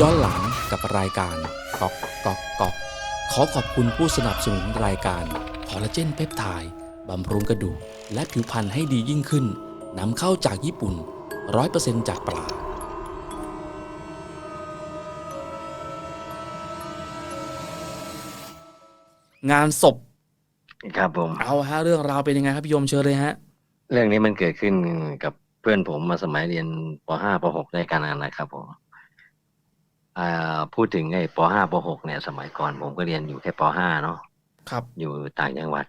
ย้อนหลังกับรายการก๊อกก๊อกก๊อกขอขอบคุณผู้สนับสนุนรายการคอลลาเจนเพปไทด์บำรุงกระดูกและผิวพรรณให้ดียิ่งขึ้นนำเข้าจากญี่ปุ่น 100%จากปลางานศพ ครับผม เอาฮะเรื่องราวเป็นยังไงครับพี่โยมเชิญเลยฮะ เรื่องนี้มันเกิดขึ้นกับเพื่อนผมมาสมัยเรียนป .5 ป .6 ด้วยกันนะครับผมอ่า พูดถึงไอ้ป .5 ป .6 เนี่ย สมัยก่อนผมก็เรียนอยู่แค่ป .5 เนาะครับ อยู่ต่างจังหวัด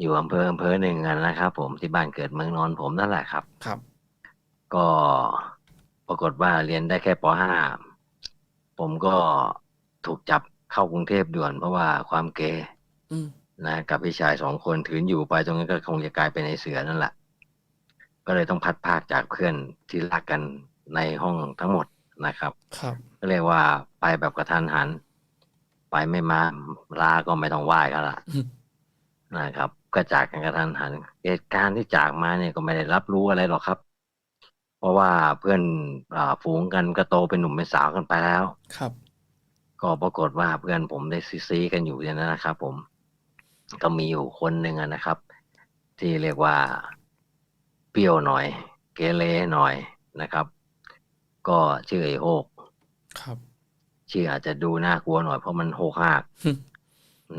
อยู่อำเภออำเภอหนึ่งกันนะครับผมที่บ้านเกิดเมืองนอนผมนั่นแหละครับ ครับ ก็ปรากฏว่าเรียนได้แค่ป .5 ผมก็ถูกจับเข้ากรุงเทพด่วน เพราะว่าความเกย์อืมนะกับพี่ชายสองคนถืนอยู่ไปตรงนั้นก็คงจะกลายเป็นไอเสือนั่นแหละ ก็เลยต้องพัดพรากจากเพื่อนที่รักกันในห้องทั้งหมด นะครับครับก็เรียกว่าไปแบบกระทันหัน ไปไม่มาลาก็ไม่ต้องไหว้กันละอืมนะครับ ก็จากกันกระทันหัน เหตุการณ์ที่จากมาเนี่ยก็ไม่ได้รับรู้อะไรหรอกครับ เพราะว่าเพื่อนอ่าฝูงกันก็โตเป็นหนุ่มเป็นสาวกันไปแล้ว ครับ ก็ปรากฏว่าเพื่อนผมได้ซีๆกันอยู่เนี่ยนะครับ ผม ก็มีอยู่คนหนึ่งอะนะครับ ที่เรียกว่าเปรี้ยวหน่อย เกเรหน่อยนะครับ ก็ชื่อไอ้โฮกครับ ชื่ออาจจะดูน่ากลัวหน่อยเพราะมันโฮกหากอืม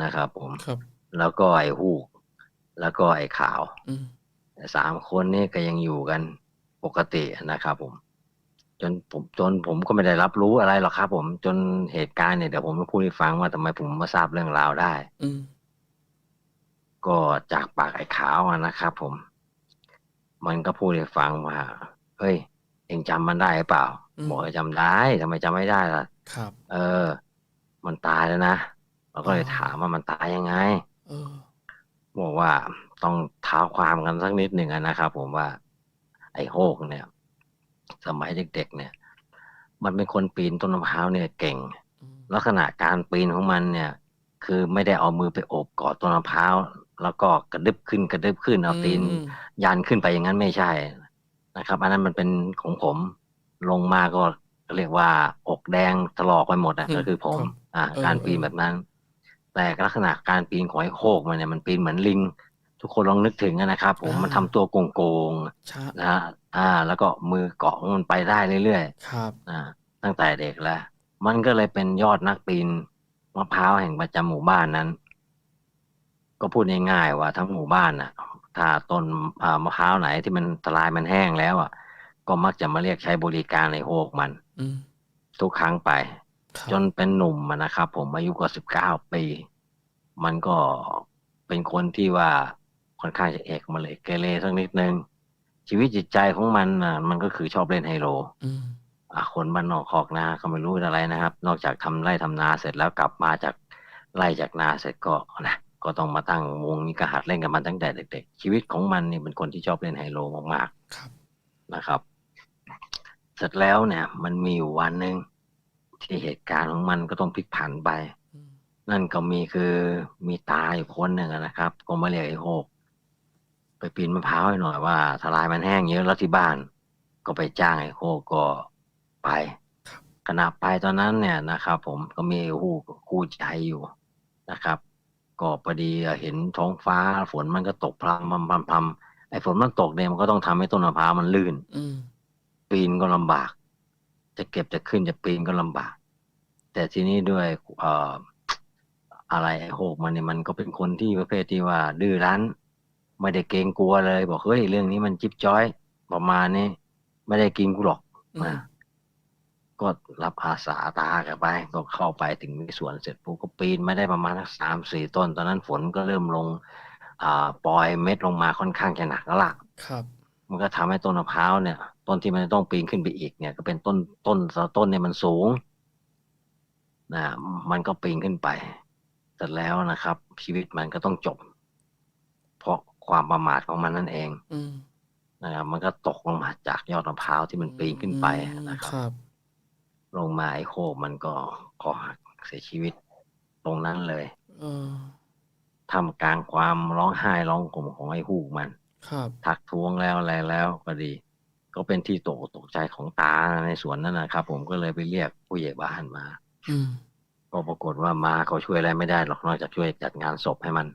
นะครับ ผมครับ แล้วก็ไอ้ฮูก แล้วก็ไอ้ขาวอืมสามคนนี้ก็ยังอยู่กันปกตินะครับ ผม จนผมจนผมก็ไม่ได้รับรู้อะไรหรอกครับ ผมจนเหตุการณ์เนี่ยเดี๋ยวผมจะพูดให้ฟังว่าทำไมผมมาทราบเรื่องราวได้อืมก็จากปากไอ้ขาวอะนะครับ ผม มันก็พูดให้ฟังว่าเฮ้ย เองจำมันได้หรือเปล่าอืมบอกว่าจำได้ทำไมจำไม่ได้ล่ะครับ เออ มันตายแล้วนะเราก็เลยอ๋อถามว่ามันตายยังไงเออบอกว่าต้องเท้าความกันสักนิดหนึ่งอะนะครับผมว่า ไอ้โฮกเนี่ย สมัยเด็กๆเนี่ย มันเป็นคนปีนต้นมะพร้าวเนี่ยเก่งอืมลักษณะการปีนของมันเนี่ย คือไม่ได้เอามือไปโอบเกาะต้นมะพร้าวแล้วก็กระดึบขึ้นกระดึบขึ้นเอาตีนอืมยันขึ้นไปอย่างนั้นไม่ใช่ นะครับ อันนั้นมันเป็นของผมลงมาก็เรียกว่าอกแดงถลอกไปหมดอะอืมก็คือผมครับอ่าเออการปีนแบบนั้น แต่ลักษณะการปีนของไอ้โคกมันเนี่ยมันปีนเหมือนลิง ทุกคนลองนึกถึงนะครับ ผมมันทำตัวโกงช้าๆนะฮะอ่า แล้วก็มือเกาะมันไปได้เรื่อยๆครับอ่าตั้งแต่เด็กแล้ว มันก็เลยเป็นยอดนักปีนมะพร้าวแห่งประจำหมู่บ้านนั้น ก็พูดง่ายๆว่าทั้งหมู่บ้านน่ะ ถ้าต้นอ่ามะพร้าวไหนที่มันทลายมันแห้งแล้วอะ ก็มักจะมาเรียกใช้บริการในโฮกมันอืมทุกครั้งไปครับจนเป็นหนุ่มอะนะครับ ผมอายุก็สิบเก้าปี มันก็เป็นคนที่ว่าค่อนข้างจะเอกมาเลยเกเรสักนิดนึง ชีวิตจิตใจของมันน่ะมันก็คือชอบเล่นไฮโลอืมอะคนบ้านนอกคอกนาก็ไม่รู้อะไรนะครับ นอกจากทำไร่ทำนาเสร็จแล้วกลับมาจากไร่จากนาเสร็จก็นะ ก็ต้องมาตั้งวงนี้ก็หัดเล่นกันมาตั้งแต่เด็ก ๆ ชีวิตของมันนี่เป็นคนที่ชอบเล่นไฮโลมากครับๆนะครับ เสร็จแล้วเนี่ย มันมีอยู่วันหนึ่งที่เหตุการณ์ของมันก็ต้องพลิกผันไปอืมนั่นก็มีคือมีตาอยู่คนหนึ่งอะนะครับ ก็มาเรียกไอ้โฮกไปปีนมะพร้าวให้หน่อยว่าทลายมันแห้งเยอะแล้วที่บ้าน ก็ไปจ้างไอ้โฮกก็ไปขณะไปตอนนั้นเนี่ยนะครับ ผมก็มีคู่คู่ใจอยู่นะครับ ก็พอดีเห็นท้องฟ้าฝนมันก็ตกพรำพรำพรำพรำไอ้ฝนมันตกเนี่ยมันก็ต้องทำให้ต้นมะพร้าวมันลื่น อืมปีนก็ลำบาก จะเก็บจะขึ้นจะปีนก็ลำบาก แต่ทีนี้ด้วยเอ่ออะไรไอ้โหกมันเนี่ยมันก็เป็นคนที่ประเภทที่ว่า ดื้อรั้น ไม่ได้เกรงกลัวเลย บอกเฮ้ยเรื่องนี้มันจิ๊บจ้อย ประมาณนี้ไม่ได้กินกูหรอกอืมนะ ก็รับอาสาตากันไปก็เข้าไปถึงในสวนเสร็จปุ๊บก็ปีนไม่ได้ประมาณสักสามสี่ต้น ตอนนั้นฝนก็เริ่มลงอ่าปล่อยเม็ดลงมาค่อนข้างจะหนักแล้วล่ะครับ มันก็ทำให้ต้นมะพร้าวเนี่ย ต้นที่มันจะต้องปีนขึ้นไปอีกเนี่ย ก็เป็นต้นต้นต้นเนี่ยมันสูงนะมันก็ปีนขึ้นไปเสร็จแล้วนะครับ ชีวิตมันก็ต้องจบ เพราะความประมาทของมันนั่นเองอืมนะครับมันก็ตกลงมาจากยอดมะพร้าวที่มันปีนขึ้นไปอืมนะครับครับ ลงมาไอ้โคกมันก็คอหักเสียชีวิตตรงนั้นเลยเออทำกลางความร้องไห้ร้องห่มของไอ้หูกมันครับทักท้วงแล้วอะไรแล้วก็ดี ก็เป็นที่ตกตกใจของตาในสวนนั้นนะครับ ผมก็เลยไปเรียกผู้ใหญ่บ้านมาอืมก็ปรากฏว่ามาเขาช่วยอะไรไม่ได้หรอกนอกจากช่วยจัดงานศพให้มัน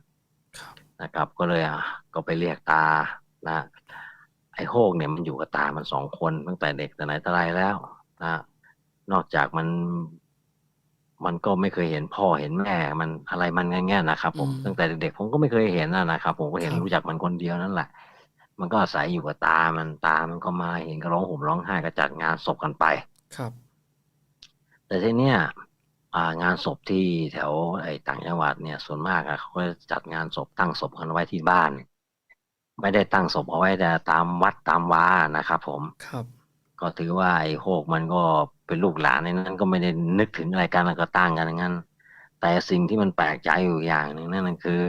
ครับนะครับ ก็เลยอะก็ไปเรียกตานะไอ้โฮกเนี่ยมันอยู่กับตามันสองคนตั้งแต่เด็กแต่ไหนแต่ไรแล้วนะ นอกจากมัน มันก็ไม่เคยเห็นพ่อเห็นแม่ มันอะไรมันอย่างเงี้ยนะครับผมอืมตั้งแต่เด็กๆผมก็ไม่เคยเห็นนะนะครับ ผมก็เห็นครับรู้จักมันคนเดียวนั่นแหละ มันก็อาศัยอยู่กับตามันตามันก็มาเห็นก็ร้องห่มร้องไห้ก็จัดงานศพกันไปครับ แต่ทีเนี้ยอ่างานศพที่แถวไอ้ต่างจังหวัดเนี่ย ส่วนมากอะเขาก็จัดงานศพตั้งศพกันไว้ที่บ้าน ไม่ได้ตั้งศพเอาไว้แต่ตามวัดตามวานะครับ ผมครับ ก็ถือว่าไอ้โฮกมันก็ เป็นลูกหลานในนั้นก็ไม่ได้นึกถึงอะไรกันแล้วก็ตั้งกันอย่างนั้น แต่สิ่งที่มันแปลกใจอยู่อย่างหนึ่งนั่นก็คือ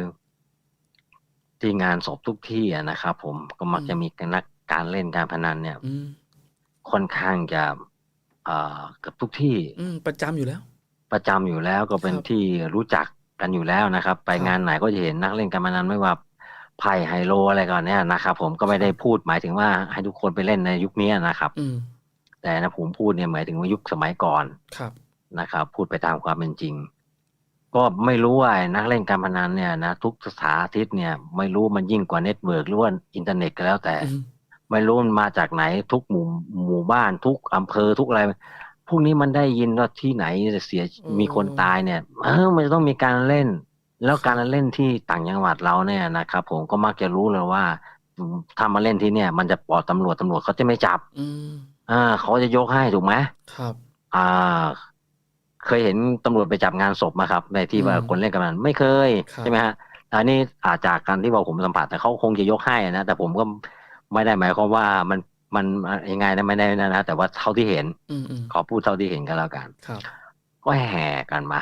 ที่งานศพทุกที่อะนะครับผมก็มักจะมีนักการเล่นการพนันเนี่ยอืมค่อนข้างจะเอ่อเกับทุกที่ อืมประจำอยู่แล้ว ประจำอยู่แล้วก็เป็นครับที่รู้จักกันอยู่แล้วนะครับ ไปครับงานไหนก็จะเห็นนักเล่นการพนันไม่ว่าไพ่ไฮโลอะไรก่อนเนี่ยนะครับผมก็ไม่ได้พูดหมายถึงว่าให้ทุกคนไปเล่นในยุคนี้นะครับ อืม แต่นะผมพูดเนี่ยหมายถึงว่ายุคสมัยก่อนครับนะครับ พูดไปตามความเป็นจริง ก็ไม่รู้ว่าไอ้นักเล่นการพนันเนี่ยนะทุกสถานอาทิตย์เนี่ย ไม่รู้มันยิ่งกว่าเน็ตเวิร์กหรือว่าอินเทอร์เน็ตก็แล้วแต่อืมไม่รู้มันมาจากไหนทุกหมู่หมู่บ้านทุกอำเภอทุกอะไรพวกนี้มันได้ยินว่าที่ไหนจะเสียอืมมีคนตายเนี่ยเออมันจะต้องมีการเล่น แล้วการเล่นที่ต่างจังหวัดเราเนี่ยนะครับผมก็มักจะรู้เลยว่าถ้ามาเล่นที่เนี่ย มันจะปลอดตำรวจตำรวจเขาจะไม่จับ อืมอ่าเขาจะยกให้ถูกไหมครับ อ่า เคยเห็นตำรวจไปจับงานศพไหมครับ ในที่ว่าอืมคนเล่นกันนั้นไม่เคยครับ ใช่ไหมฮะอันนี้อาจจากการที่ว่าผมสัมผัสแต่เขาคงจะยกให้นะแต่ผมก็ไม่ได้หมายความว่ามันมันยังไงนะไม่ได้นะนะแต่ว่าเท่าที่เห็นอืมอืมขอพูดเท่าที่เห็นกันแล้วกัน ครับ ก็แห่กันมา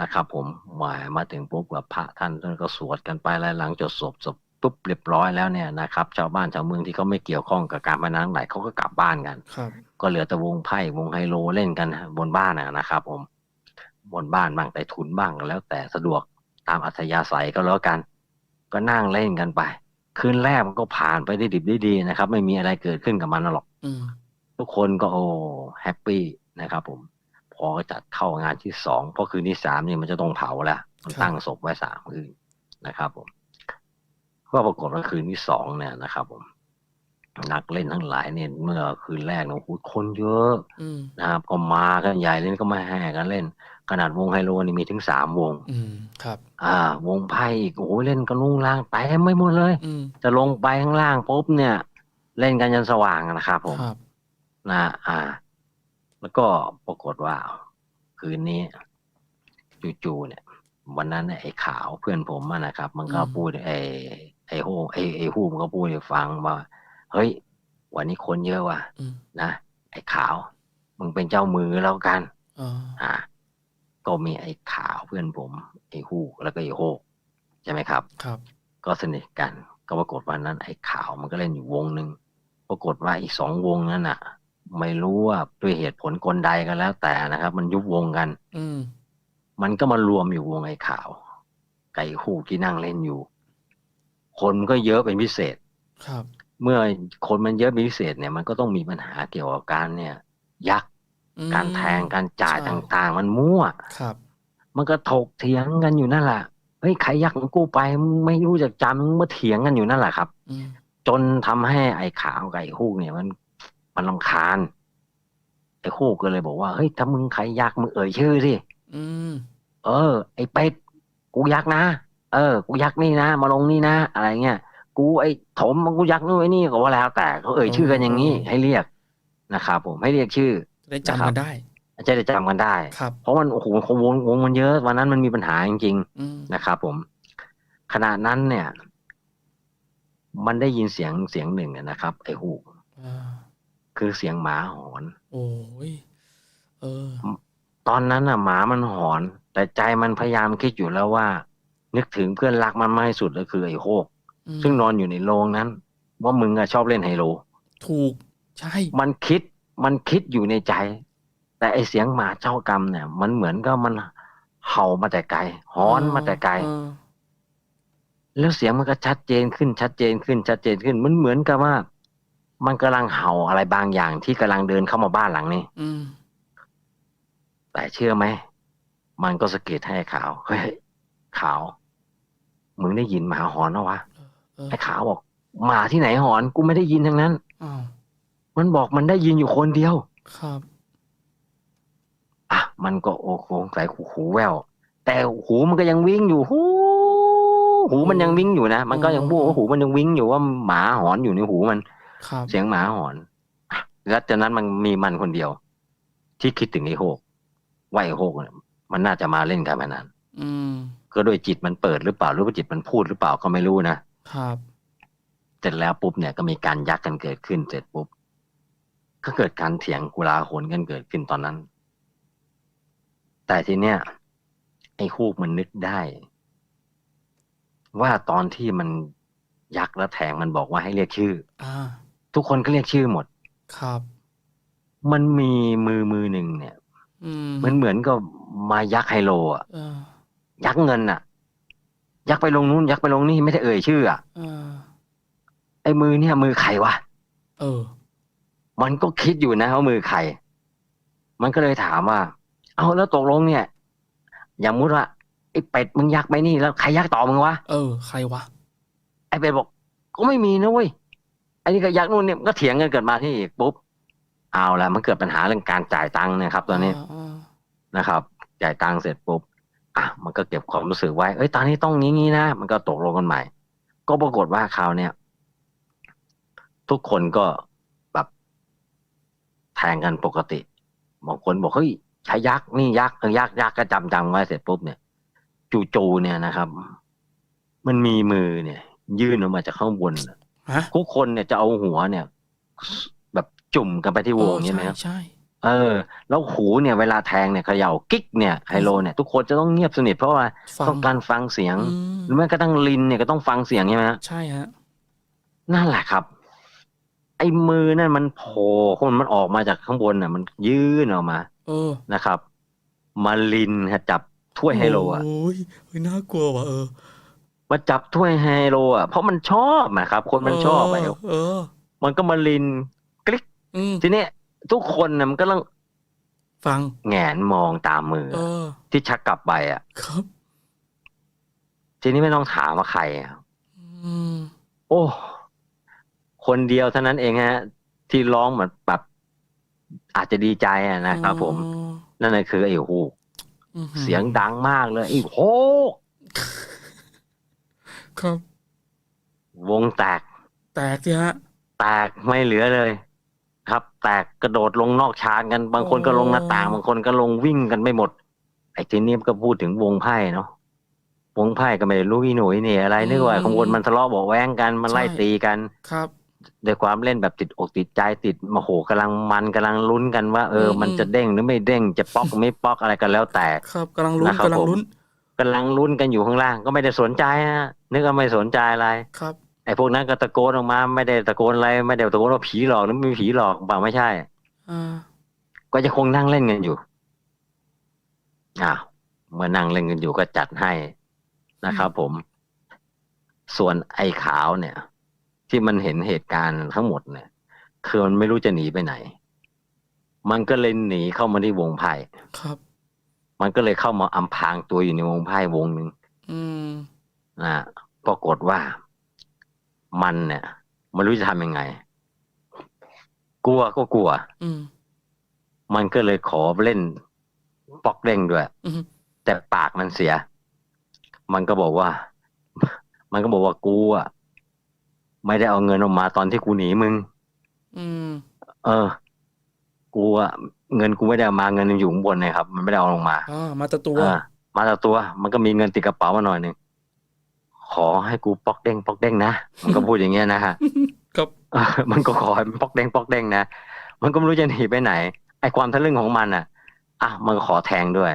นะครับ ผมมามาถึงปุ๊บกับพระท่านท่านก็สวดกันไปแล้วหลังจดศพศพ ปุ๊บเรียบร้อยแล้วเนี่ยนะครับชาวบ้านชาวเมืองที่เขาไม่เกี่ยวข้องกับการพนันไหนเขาก็กลับบ้านกันครับก็เหลือแต่วงไพ่วงไฮโลเล่นกันบนบ้านนะนะครับ ผม บนบ้านบ้างใต้ถุนบ้างก็แล้ว แต่สะดวกตามอัธยาศัยก็แล้วกัน ก็นั่งเล่นกันไปคืนแรกมันก็ผ่านไปได้ดิบได้ดีนะครับ ไม่มีอะไรเกิดขึ้นกับมันหรอกอืมทุกคนก็โอ้แฮปปี้นะครับ ผม พอจัดเข้างานที่สองเพราะคืนที่สามนี่มันจะต้องเผาแล้วมันตั้งศพไว้สามคืนนะครับ ผม ก็ปรากฏว่าคืนที่สองเนี่ยนะครับผมนักเล่นทั้งหลายเนี่ยเมื่อคืนแรกเนี่ยโอ้โหคนเยอะอืมนะครับ ก็มากันใหญ่เล่นก็มาแห่กันเล่น ขนาดวงไฮโลนี่มีถึงสามวงอืมครับ อ่า วงไพ่อีกโอ้โหเล่นกันลุงล่างเต็มไม่หมดเลยอืมจะลงไปข้างล่างปุ๊บเนี่ย เล่นกันจนสว่างนะครับผมครับนะอ่า แล้วก็ปรากฏว่า คืนนี้จู่ๆเนี่ย วันนั้นเนี่ยไอ้ขาวเพื่อนผมอะนะครับ มันก็อืมพูดไอ้ไอ้โฮไอ้ไอ้ฮูมันก็พูดให้ฟังว่าเฮ้ย วันนี้คนเยอะว่ะอืมนะไอ้ขาว มึงเป็นเจ้ามือแล้วกันอ่าอ่าก็มีไอ้ขาวเพื่อนผม ไอ้ฮูแล้วก็ไอ้โฮใช่ไหมครับ ครับ ก็สนิทกัน ก็ปรากฏวันนั้น ไอ้ขาวมันก็เล่นอยู่วงหนึ่งปรากฏว่าอีกสองวงนั้นน่ะ ไม่รู้ว่าด้วยเหตุผลกลใดก็แล้วแต่นะครับ มันยุบวงกัน อืมมันก็มารวมอยู่วงไอ้ขาวไก่คู่ที่นั่งเล่นอยู่ คนก็เยอะเป็นพิเศษ ครับ เมื่อคนมันเยอะเป็นพิเศษเนี่ยมันก็ต้องมีปัญหาเกี่ยวกับการเนี่ย ยักอืมการแทงการจ่ายใช่ต่างๆ มันมั่วครับ มันก็ถกเถียงกันอยู่นั่นแหละเฮ้ยใครยักของกูไปมึงไม่รู้จักจำมึงมาเถียงกันอยู่นั่นแหละครับอืมจนทำให้ไอ้ขาวกับไอ้ฮูกเนี่ย มันมันลำคาญไอ้ฮูกก็เลยบอกว่าเฮ้ยถ้ามึงใครยักมึงเอ่ยชื่อสิอืมเออ ไอ้เป็ดกูยักนะ เออ กูยักนี่นะ มาลงนี่นะ อะไรเงี้ย กูไอ้ถมกูยักนู่นไอ้นี่ก็ว่าแล้วแต่เขาเอ่ยชื่อกันอย่างนี้ให้เรียกนะครับผมให้เรียกชื่อจะได้จำกันได้จะได้จำกันได้ครับเพราะมันโอ้โหวงวงมันเยอะวันนั้นมันมีปัญหาจริงอืมๆนะครับผม ขณะนั้นเนี่ย มันได้ยินเสียงเสียงหนึ่งอะนะครับ ไอ้ฮูกอ่าคือเสียงหมาหอน โอ้ยเออ ตอนนั้นน่ะ หมามันหอน แต่ใจมันพยายามคิดอยู่แล้วว่า นึกถึงเพื่อนรักมันมากที่สุดก็คือไอ้โคกอืมซึ่งนอนอยู่ในโรงนั้น ว่ามึงอะชอบเล่นไฮโล ถูกใช่ มันคิดมันคิดอยู่ในใจ แต่ไอเสียงหมาเจ้ากรรมเนี่ย มันเหมือนกับมันเห่ามาแต่ไกลหอนมาแต่ไกลเออแล้วเสียงมันก็ชัดเจนขึ้นชัดเจนขึ้น ชัดเจนขึ้น มันเหมือนกับว่า มันกำลังเห่าอะไรบางอย่างที่กำลังเดินเข้ามาบ้านหลังนี้ อืมแต่เชื่อไหม มันก็สะกิดให้ขาวเฮ้ยขาว มึงได้ยินหมาหอนนะวะเออไอ้ขาวบอกหมาที่ไหนหอนกูไม่ได้ยินทั้งนั้นอ้าวมันบอกมันได้ยินอยู่คนเดียว ครับ อะ มันก็โอ้โหใส่หูหูแวว แต่หูมันก็ยังวิ่งอยู่หูหูมันยังวิ่งอยู่นะ มันก็ยังพูดว่าหูมันยังวิ่งอยู่ว่าหมาหอนอยู่ในหูมันครับเสียงหมาหอนอะแล้วจากนั้นมันมีมันคนเดียว ที่คิดถึงไอ้โฮกว่าไอ้โฮกเนี่ยมันน่าจะมาเล่นการพนันอืม ก็โดยจิตมันเปิดหรือเปล่าหรือว่าจิตมันพูดหรือเปล่าก็ไม่รู้นะครับเสร็จแล้วปุ๊บเนี่ยก็มีการยักกันเกิดขึ้นเสร็จปุ๊บก็เกิดการเถียงกุลาหนกันเกิดขึ้นตอนนั้น แต่ทีเนี้ยไอ้ฮูกมันนึกได้ ว่าตอนที่มันยักแล้วแทงมันบอกว่าให้เรียกชื่ออ่าทุกคนก็เรียกชื่อหมด ครับ มันมีมือมือหนึ่งเนี่ยอืมมันเหมือนกับมายักไฮโลอะเออ ยักเงินอะ ยักไปลงนู้นยักไปลงนี่ไม่ได้เอ่ยชื่ออะเออไอ้มือเนี่ย มือใครวะเออ มันก็คิดอยู่นะว่ามือใคร มันก็เลยถามว่า เอาแล้วตกลงเนี่ย อย่างมุติว่าไอ้เป็ดมึงยักไปนี่แล้วใครยักต่อมึงวะเออใครวะไอ้เป็ดบอก ก็ไม่มีนะเว้ยไอ้นี่ก็ยักนู่นเนี่ยมันก็เถียงกันเกิดมาที่อีกปุ๊บเอาละมันเกิดปัญหาเรื่องการจ่ายตังค์นะครับ ตอนนี้าานะครับ จ่ายตังค์เสร็จปุ๊บ อะมันก็เก็บความรู้สึกไว้ เอ้ยตอนนี้ต้องงี้งี้นะ มันก็ตกลงกันใหม่ ก็ปรากฏว่าคราวเนี้ยทุกคนก็แบบแทงกันปกติบางคนบอกเฮ้ยใช้ยักษ์นี่ยักษ์เออยักษ์ยักษ์ก็จำจำไว้เสร็จปุ๊บเนี่ยจู่ๆเนี่ยนะครับ มันมีมือเนี่ย ยื่นออกมาจากข้างบนน่ะฮะทุกคนเนี่ยจะเอาหัวเนี่ย แบบจุ่มกันไปที่วงอย่างนี้ไหมครับใช่ เออ แล้วหูเนี่ยเวลาแทงเนี่ยเขย่ากิ๊กเนี่ยไฮโลเนี่ยทุกคนจะต้องเงียบสนิทเพราะว่าใช่ฟัง ต้องการฟังเสียง อืมหรือแม้กระทั่งลินเนี่ยก็ต้องฟังเสียงใช่ไหมฮะ ใช่ฮะ นั่นแหละครับ ไอ้มือนั่นมันโผล่คนมันออกมาจากข้างบนน่ะ มันยื่นออกมาเออนะครับ มาลินฮะจับถ้วยไฮโลอะโอ้ยเฮ้ยน่ากลัวว่ะเออมาจับถ้วยไฮโลอะเพราะมันชอบนะครับ คนมันชอบไปเเออมันก็มาลินกลิกอืมทีเนี้ย ทุกคนน่ะมันก็ต้องฟังแหงนมองตามมือ เออ ที่ชักกลับไปอะ ครับ ทีนี้ไม่ต้องถามว่าใครอะอืมโอ้ คนเดียวเท่านั้นเองฮะ ที่ร้องเหมือนแบบอาจจะดีใจอะนะครับผมอ๋อนั่นน่ะคือไอ้ฮูกอื้อหือเสียงดังมากเลยไอ้โฮกครับ วงแตกแตกสิฮะ แตกไม่เหลือเลยครับ แตกกระโดดลงนอกชานกัน บางคนก็ลงหน้าต่าง บางคนก็ลงวิ่งกันไม่หมด ไอ้ทีนี้ก็พูดถึงวงไพ่เนาะวงไพ่ก็ไม่รู้อีหนุ่ยนี่อะไรนึกว่าขางบวนมันทะเลาะเบอกแว้งกันมันไล่ตีกันครับด้วยความเล่นแบบติดอกติดใจติดโมโหกำลังมันกำลังลุ้นกันว่า เออ มันจะเด้งหรือไม่เด้งจะป๊อกไม่ป๊อกอะไรกันแล้วแต่ ครับกำลังลุ้นนะครับกำลังลุ้นกำลังลุ้นกันอยู่ข้างล่างก็ไม่ได้สนใจนะนึกว่าไม่สนใจอะไรครับ ไอ้พวกนั้นก็ตะโกนออกมา ไม่ได้ตะโกนอะไรไม่ได้ตะโกนว่าผีหลอกหรือไม่มีผีหลอกเปล่าไม่ใช่อ่าก็จะคงนั่งเล่นกันอยู่อ้าวเมื่อนั่งเล่นกันอยู่ก็จัดให้นะครับผม ส่วนไอ้ขาวเนี่ย ที่มันเห็นเหตุการณ์ทั้งหมดเนี่ย คือมันไม่รู้จะหนีไปไหน มันก็เลยหนีเข้ามาที่วงไพ่ครับ มันก็เลยเข้ามาอำพรางตัวอยู่ในวงไพ่วงหนึ่งอืมนะปรากฏว่า มันเนี่ยไม่รู้จะทำยังไง กลัวก็กลัวอืมมันก็เลยขอเล่นปอกเด้งด้วยอืมแต่ปากมันเสีย มันก็บอกว่า มันก็บอกว่ากูอะไม่ได้เอาเงินออกมาตอนที่กูหนีมึงอืมเออ กูอะเงินกูไม่ได้เอามาเงินมันอยู่ข้างบนเลยครับ มันไม่ได้เอาลงมาอ่ามาแตะตัวเออมาจากตัว มันก็มีเงินติดกระเป๋ามาหน่อยหนึ่ง ขอให้กูปอกเด้งปอกเด้งนะมันก็พูดอย่างเงี้ยนะฮะครับเออมันก็ขอให้มันปอกเด้งปอกเด้งนะมันก็ไม่รู้จะหนีไปไหนไอ้ความทะลึ่งของมันอะ อะมันก็ขอแทงด้วย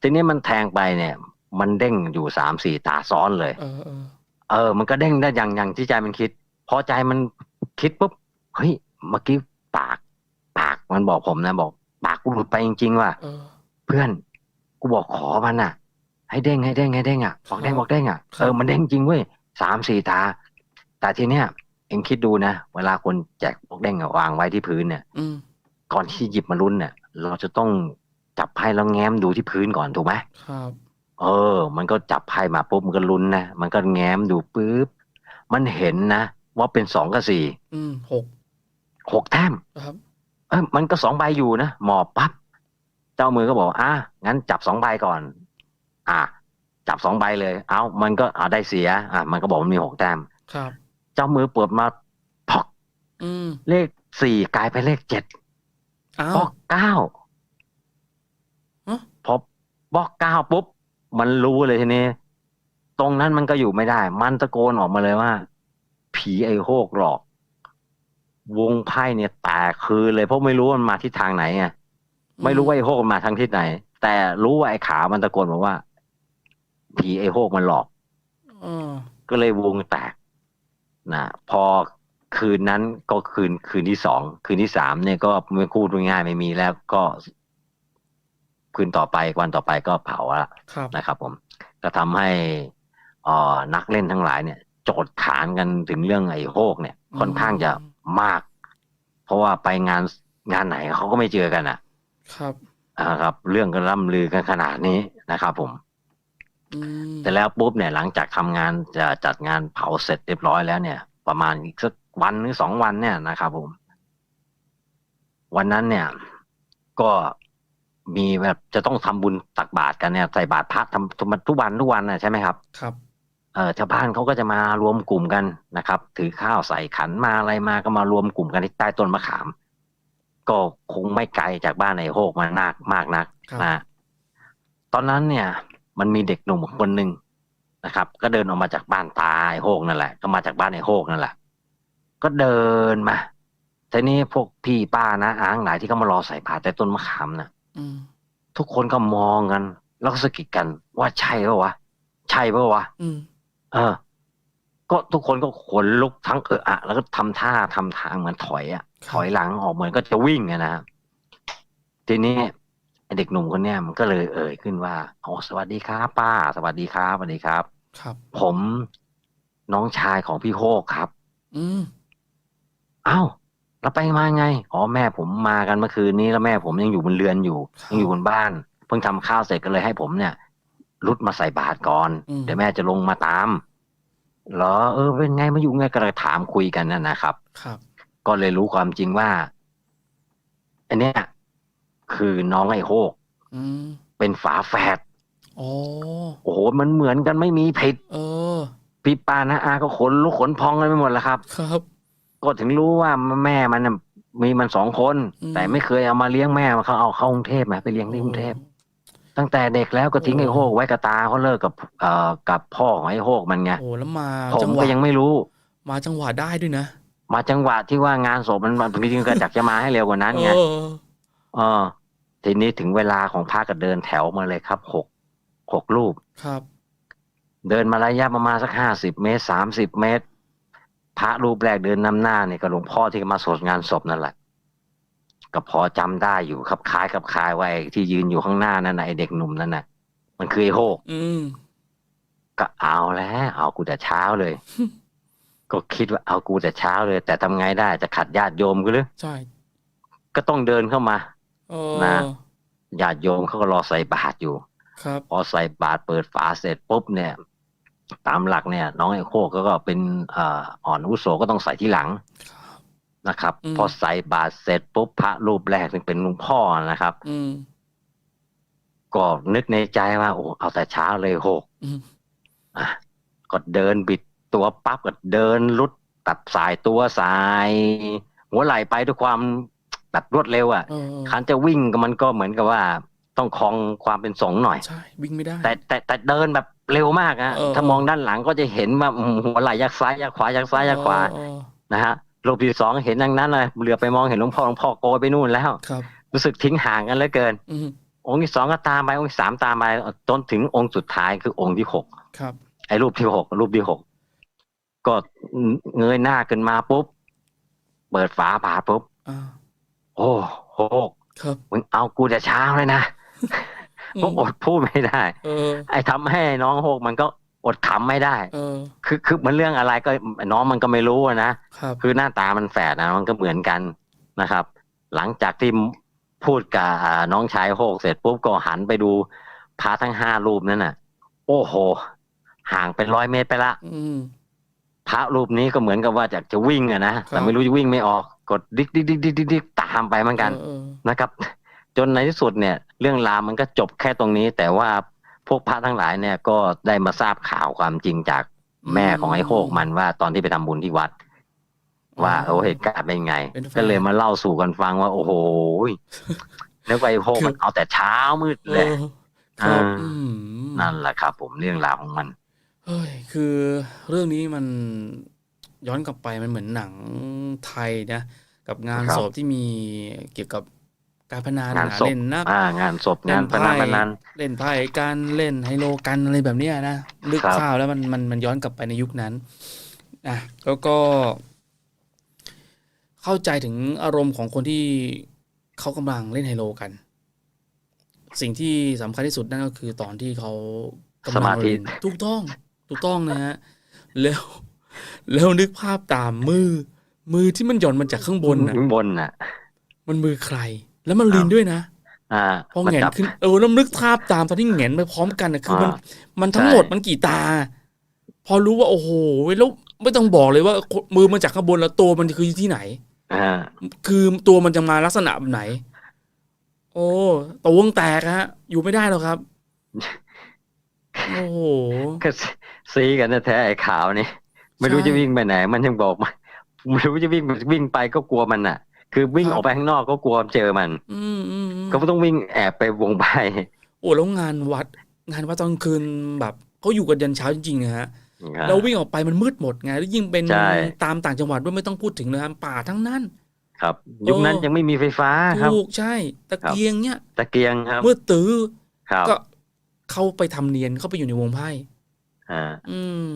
ทีนี้มันแทงไปเนี่ย มันเด้งอยู่สามสี่ตาซ้อนเลยเออเออเออ มันก็เด้งได้อย่างอย่างที่ใจมันคิด พอใจมันคิดปุ๊บเฮ้ยเมื่อกี้ปาก ปากมันบอกผมนะ บอก ปากกูหลุดไปจริงๆว่ะเออเพื่อนกูบอกขอมันอะ ให้เด้งให้เด้งให้เด้งอะบอกเด้งบอกเด้งอะครับเออมันเด้งจริงเว้ยสามสี่ตา แต่ทีเนี้ยเอ็งคิดดูนะเวลาคนแจกพวกเด้งอะวางไว้ที่พื้นเนี่ยอืมก่อนที่หยิบมาลุ้นเนี่ยเราจะต้องจับไพ่แล้วแง้มดูที่พื้นก่อนถูกไหมครับ เออ มันก็จับไพ่มาปุ๊บมันก็ลุ้นนะมันก็แง้มดูปุ๊บมันเห็นนะว่าเป็นสองกับสี่อืมหกหกแต้มครับเอ้ยมันก็สองใบอยู่นะหมอบปั๊บเจ้ามือก็บอกอะงั้นจับสองใบก่อน อะจับสองใบเลย เอามันก็อ่าได้เสีย อะมันก็บอกมันมีหกแต้มครับ เจ้ามือเปิดมาพอกอืมเลขสี่กลายเป็นเลขเจ็ดอ้าบวอกเก้าฮะพอบอกเก้าปุ๊บ มันรู้เลยทีนี้ ตรงนั้นมันก็อยู่ไม่ได้ มันตะโกนออกมาเลยว่า ผีไอ้โฮกหลอก วงไพ่เนี่ยแตกคือเลยเพราะไม่รู้ว่ามันมาทิศทางไหนไงไม่รู้ว่าไอ้โฮกมันมาทางทิศไหน แต่รู้ว่าไอ้ขามันตะโกนบอกว่า ผีไอ้โฮกมันหลอกเออก็เลยวงแตกนะพอคืนนั้นก็คืนคืนที่สองคืนที่สามเนี่ยก็ไม่พูดง่ายๆไม่มีแล้วก็ คืนต่อไปวันต่อไปก็เผาละครับนะครับ ผม ก็ทำให้เอ่อนักเล่นทั้งหลายเนี่ย โจทย์ขานกันถึงเรื่องไอ้โฮกเนี่ยค่อนข้างจะมาก เพราะว่าไปงานงานไหนเขาก็ไม่เจอกันอะ ครับอ่าครับ เรื่องก็ล่ำลือกันขนาดนี้นะครับ ผมอืม แต่แล้วปุ๊บเนี่ยหลังจากทำงานจะจัดงานเผาเสร็จเรียบร้อยแล้วเนี่ย ประมาณอีกสักวันหรือสองวันเนี่ยนะครับผม วันนั้นเนี่ย ก็มีแบบจะต้องทำบุญตักบาตรกันเนี่ยใส่บาตรพระทำทุกวันทุกวันทุกวันนะใช่ไหมครับ ครับเออชาวบ้านเขาก็จะมารวมกลุ่มกันนะครับ ถือข้าวใส่ขันมาอะไรมาก็มารวมกลุ่มกันที่ใต้ต้นมะขาม ก็คงไม่ไกลจากบ้านไอ้โฮกมานากมากนักครับนะตอนนั้นเนี่ย มันมีเด็กหนุ่มคนหนึ่งนะครับ ก็เดินออกมาจากบ้านตาไอ้โฮกนั่นแหละ ก็มาจากบ้านไอ้โฮกนั่นแหละ ก็เดินมาทีนี้พวกพี่ป้านะอ้างหลายที่เขามารอใส่บาตรใต้ต้นมะขามน่ะอืมทุกคนก็มองกัน แล้วก็สะกิดกัน ว่าใช่ปะวะ ใช่ปะวะอืมเออ ก็ทุกคนก็ขนลุกทั้งเอออะ แล้วก็ทำท่าทำทางเหมือนถอยอะถอยหลังออกเหมือนก็จะวิ่งอะนะครับทีนี้ไอ้ เด็กหนุ่มคนเนี้ยมันก็เลยเอ่ยขึ้นว่าอ๋อสวัสดีครับป้า สวัสดีครับสวัสดีครับ ครับ ผมน้องชายของพี่โฮกครับ อืมเอ้าแล้วไปมาไงอ๋อแม่ผมมากันเมื่อคืนนี้แล้วแม่ผมยังอยู่บนเรือนอยู่ ยังอยู่บนบ้าน เพิ่งทำข้าวเสร็จก็เลยให้ผมเนี่ยรุดมาใส่บาตรก่อนอืมเดี๋ยวแม่จะลงมาตามเหรอเออเป็นไงมาอยู่ไงก็เลยถามคุยกันนั่นนะครับ ครับ ก็เลยรู้ความจริงว่าอันเนี้ย คือน้องไอ้โฮกอืมเป็นฝาแฝดอ๋อโอ้โหมันเหมือนกันไม่มีผิด เออ พี่ปานะอาก็ขนลุกขนพองกันไปหมดแล้วครับ ครับ ก็ถึงรู้ว่าแม่มันน่ะมีมันสองคนอืมแต่ไม่เคยเอามาเลี้ยงแม่มันเขาเอาเข้ากรุงเทพมาไปเลี้ยงที่กรุงเทพตั้งแต่เด็กแล้วก็ทิ้งไอ้โฮกไว้กับตาเขาเลิกกับเอ่อกับพ่อของไอ้โฮกมันไงโอ้แล้วมาผจัมงหวะก็ยังไม่รู้ มาจังหวะได้ด้วยนะ มาจังหวะที่ว่างานศพมันมันจริงๆก็จักจะมาให้เร็วกว่านั้นไงเออเออทีนี้ถึงเวลาของพระก็เดินแถวมาเลยครับหกหกรูปครับ เดินมาระยะประมาณสักห้าสิบเมตรสามสิบเมตร พระรูปแรกเดินนำหน้าเนี่ยก็หลวงพ่อที่มาสวดงานศพนั่นแหละก็พอจำได้อยู่ครับคล้ายกับคล้ายว่าไอ้ที่ยืนอยู่ข้างหน้านั่นนะไอ้เด็กหนุ่มนั่นน่ะ มันคือไอ้โฮกอืมก็เอาแล้วเอากูแต่เช้าเลย ก็คิดว่าเอากูแต่เช้าเลย แต่ทำไงได้จะขัดญาติโยมกูหรือใช่ ก็ต้องเดินเข้ามา เออนะญาติโยมเขาก็รอใส่บาตรอยู่ ครับ พอใส่บาตรเปิดฝาเสร็จปุ๊บเนี่ย ตามหลักเนี่ย น้องไอโคก็ก็เป็นเอ่ออ่อนอาวุโสก็ต้องใส่ที่หลังครับนะครับ อืม พอใส่บาตรเสร็จปุ๊บพระรูปแรกซึ่งเป็นหลวงพ่อนะครับ อืม ก็นึกในใจว่าโอ้เอาแต่เช้าเลยโหกอืม อะก็เดินบิดตัวปั๊บก็เดินลุดตัดสายตัวสาย หัวไหล่ไปด้วยความ แบบรวดเร็วอะเออคันจะวิ่งก็มันก็เหมือนกับว่าต้องคลองความเป็นสงฆ์หน่อยใช่วิ่งไม่ได้แต่แต่แต่เดินแบบเร็วมากอะเออถ้ามองด้านหลังก็จะเห็นว่าอืมหัวไหล่ยักซ้ายยักขวายักซ้ายยักขวาเออนะฮะรูปที่สองเห็นดังนั้นเลยเหลือไปมองเห็นหลวงพ่อหลวงพ่อโกยไปนู่นแล้วครับ รู้สึกทิ้งห่างกันเหลือเกินอืมองค์ที่สองก็ตามไปองค์ที่สามตามไปจนถึงองค์สุดท้ายคือองค์ที่หกครับไอ้รูปที่หกรูปที่หกก็เงยหน้าขึ้นมาปุ๊บ เปิดฝาบาทปุ๊บอ่า โอ้โหครับมึงเอากูแต่เช้าเลยนะอืก็มอดพูดไม่ได้เออไอ้ทำให้น้องโฮกมันก็อดขำไม่ได้เออคือคือมันเรื่องอะไรก็น้องมันก็ไม่รู้อะนะครับคือหน้าตามันแฝดนะมันก็เหมือนกันนะครับ หลังจากที่พูดกับอ่าน้องชายโฮกเสร็จปุ๊บก็หันไปดูพระทั้งห้ารูปนั้นน่ะ โอ้โห ห่างเป็นร้อยเมตรไปละอืม พระรูปนี้ก็เหมือนกับว่าจะจะวิ่งอะนะแต่ไม่รู้จะวิ่งไม่ออกกดดิกดิกดิกดิกดิกดิกตามไปเหมือนกันเออนะครับ จนในที่สุดเนี่ย เรื่องราวมันก็จบแค่ตรงนี้ แต่ว่าพวกพระทั้งหลายเนี่ยก็ได้มาทราบข่าวความจริงจากแม่ของไอ้โคกมันว่าตอนที่ไปทำบุญที่วัด ว่าโอ้เหตุการณ์เป็นไงเป็นแฟนก็เลยมาเล่าสู่กันฟังว่า โอ้โหแล้วไอ้โคกมันเอาแต่เช้ามืดเอเลยอครับอ่าอืมนั่นแหละครับ ผมเรื่องราวของมัน เฮ้ยคือเรื่องนี้มันย้อนกลับไปมันเหมือนหนังไทยนะ กับงานครับ ศพที่มีเกี่ยวกับการพนันงานนะศพเล่นนัก อ่างานศพงานพนันพนัน เล่นไพ่กันเล่นไฮโลกันอะไรแบบเนี้ยนะลึกครับ ข้าวแล้วมันมันมันย้อนกลับไปในยุคนั้นนะแล้วก็ เข้าใจถึงอารมณ์ของคนที่เขากำลังเล่นไฮโลกัน สิ่งที่สำคัญที่สุดนั่นก็คือตอนที่เขากำลังสมาธิ เล่นถูกต้อง ถูกต้องนะฮะแล้วแล้วนึกภาพตามมือ มือที่มันหย่อนมาจากข้างบนน่ะข้างบนน่ะ มันมือใคร แล้วมันลีนด้วยนะอ่าพอมันแหงนจับขึ้นเออแล้วนึกภาพตามตอนที่แหงนไปพร้อมกันนะคือมันอ่ามันทั้งใช่หมดมันกี่ตา พอรู้ว่าโอ้โหแล้วไม่ต้องบอกเลยว่า มือมาจากข้างบนแล้วตัวมันคือที่ไหนอ่าคือตัวมันจะมาลักษณะแบบไหน โอ้ตวงแตกฮะ อยู่ไม่ได้หรอกครับ โอ้โหก็ ซีกันแท้ๆไอ้ขาวนี่ไม่รู้ใช่จะวิ่งไปไหน มันยังบอกมาไม่รู้จะวิ่งวิ่งไปก็กลัวมันน่ะ คือวิ่งครับออกไปข้างนอกก็กลัวเจอมัน อืมอืมอืมก็ต้องวิ่งแอบไปวงไปโอ้แล้วงานวัด งานวัดตอนกลางคืนแบบเขาอยู่กันยันเช้าจริงๆนะฮะเราวิ่งออกไปมันมืดหมดไงแล้วยิ่งเป็นใช่ตามต่างจังหวัดด้วยไม่ต้องพูดถึงเลยครับป่าทั้งนั้น ครับยุคนั้นเออยังไม่มีไฟฟ้าครับถูกใช่ ตะเกียงเนี่ย ตะเกียงครับมืดตื้อครับก็เข้าไปทำเนียนเข้าไปอยู่ในวงไพ่ อ่า อืม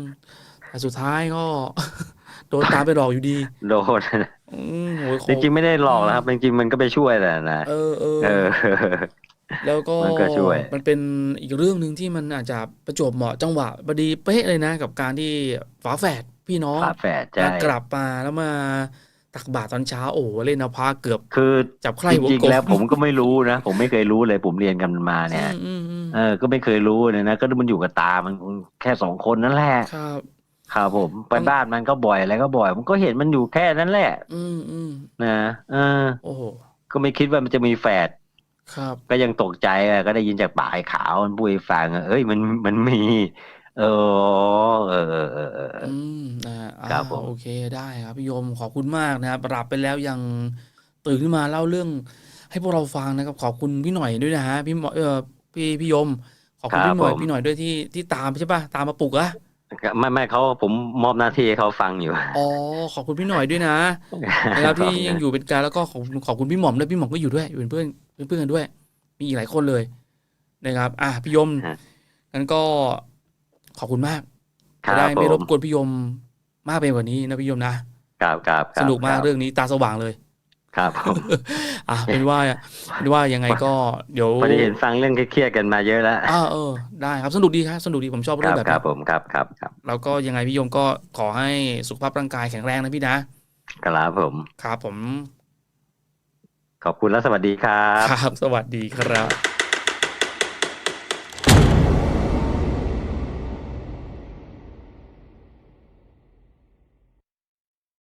แต่สุดท้ายก็ โดนตามไปหลอกอยู่ดี โดนอืมโหยขอจริงๆไม่ได้หลอกแล้วครับจริงๆมันก็ไปช่วยแหละนะเออเออ เออ แล้วก็มันก็ช่วย มันเป็นอีกเรื่องหนึ่งที่มันอาจจะประจวบเหมาะจังหวะพอดีเป๊ะเลยนะ กับการที่ฝาแฝดพี่น้องฝาแฝดใช่มากลับมาแล้วมา ตักบาตรตอนเช้าโอ้โหเล่นเอาพาเกือบคือจับใครจหัวริงกบๆแล้วผมก็ไม่รู้นะผมไม่เคยรู้เลยผมเรียนกันมาเนี่ยอืมอืมเออ ก็ไม่เคยรู้เลยนะก็มันอยู่กับตามันแค่สองคนนั่นแหละครับครับผมไปบ้านมันก็บ่อยอะไรก็บ่อย มันก็เห็นมันอยู่แค่นั้นแหละ อืมอืมนะเออโอ้โหก็ไม่คิดว่ามันจะมีแฝดครับ ก็ยังตกใจอะก็ได้ยินจากปากไอ้ขาวมันพูดให้ฟังอะเอ้ยมันมันมีเออเออ เออ เออ เออ อืมนะฮะอ่า ครับผม โอเคได้ครับพี่โยมขอบคุณมากนะครับหลับไปแล้วยังตื่นขึ้นมาเล่าเรื่องให้พวกเราฟังนะครับ ขอบคุณพี่หน่อยด้วยนะฮะพี่หมอเออพี่พี่โยม ขอบคุณพี่หน่อยพี่หน่อยด้วยที่ที่ตามใช่ปะตามมาปลุกอะไม่ไม่เขาผมมอบหน้าที่ให้เขาฟังอยู่ อ๋อขอบคุณพี่หน่อยด้วยนะนะครับที่ยังอยู่เป็นกลารแล้วก็ขอบคุณขอบคุณพี่หม่อมด้วยพี่หม่อมก็อยู่ด้วยอยู่เป็นเพื่อนเป็นเพื่อนกันด้วย มีอีกหลายคนเลยนะครับ อะพี่โยมฮะงั้นก็ ขอบคุณมากครัจะบได้ไม่ผมรบกวนพี่โยมมากไปกว่านี้นะพี่โยมนะครับครับคสรับนุกมากครับเรื่องนี้ตาสว่างเลยครับผมอะเป็นว่าเป็นว่ายังไงก็เดี๋ยวพอดีเห็นฟังเรื่องเครียดๆกันมาเยอะแล้วอ่าเออได้ครับสนุกดีครับสนุกดีผมชอบคเรื่อรับงแบบครันี้บผมครับครับครับแล้วก็ยังไงพี่โยมก็ขอให้สุขภาพร่างกายแข็งแรงนะพี่นะครับผมครับผม ขอบคุณและสวัสดีครับ ครับ สวัสดีครับ